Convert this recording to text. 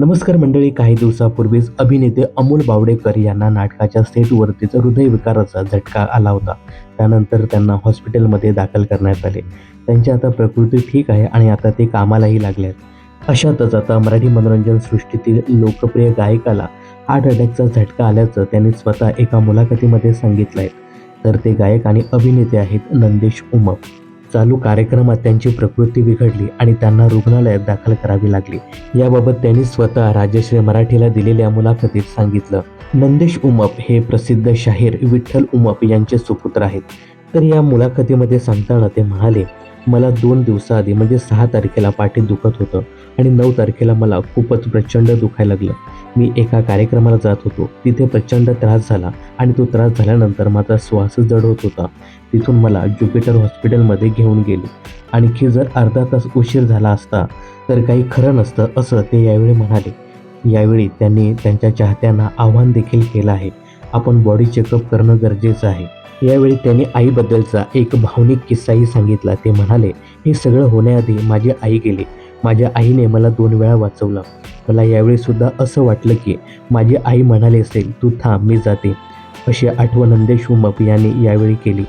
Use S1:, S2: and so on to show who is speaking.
S1: नमस्कार मंडळी काही दिवसापूर्वीच अभिनेते अमोल बावडेकर यांना नाटकाच्या सेटवरतीच हृदयविकाराचा झटका आला होता. त्यानंतर त्यांना हॉस्पिटलमध्ये दाखल करण्यात आले. त्यांची आता प्रकृती ठीक आहे आणि आता ते कामालाही लागले आहेत अशातच आता मराठी मनोरंजन सृष्टीतील लोकप्रिय गायकाला हार्ट अटॅकचा झटका आल्याचं त्यांनी स्वतः एका मुलाखतीमध्ये सांगितलं आहे तर ते गायक आणि अभिनेते आहेत नंदेश उमप. चालू कार्यक्रमात त्यांची प्रकृती बिघडली आणि त्यांना रुग्णालयात दाखल करावी लागली. याबाबत त्यांनी स्वतः राजश्री मराठीला दिलेल्या मुलाखतीत सांगितलं. नंदेश उमप हे प्रसिद्ध शाहीर विठ्ठल उमप यांचे सुपुत्र आहेत. तर या मुलाखतीमध्ये सांगताना ते म्हणाले मला दोन दिवसाआधी म्हणजे सहा तारखेला पाठीत दुखत होतं आणि नऊ तारखेला मला खूपच प्रचंड दुखायला लागलं. मी एका कार्यक्रमाला जात होतो. तिथे प्रचंड त्रास झाला आणि तो त्रास झाल्यानंतर माझा श्वास जड होत होता. तिथून मला ज्युपिटर हॉस्पिटलमध्ये घेऊन गेले. आणखी जर अर्धा तास उशीर झाला असता तर काही खरं नसतं असं ते यावेळी म्हणाले. यावेळी त्यांनी त्यांच्या चाहत्यांना आव्हान देखील केलं आहे. आपण बॉडी चेकअप करणं गरजेचं आहे. यावेळी त्यांनी आईबद्दलचा एक भावनिक किस्साही सांगितला. ते म्हणाले हे सगळं होण्याआधी माझी आई गेली. माझ्या आईने मला दोन वेळा वाचवलं. मला यावेळी सुद्धा असं वाटलं की माझी आई म्हणाली असेल तू थांब मी जाते अशी आठवण नंदेश उमप यांनी यावेळी केली.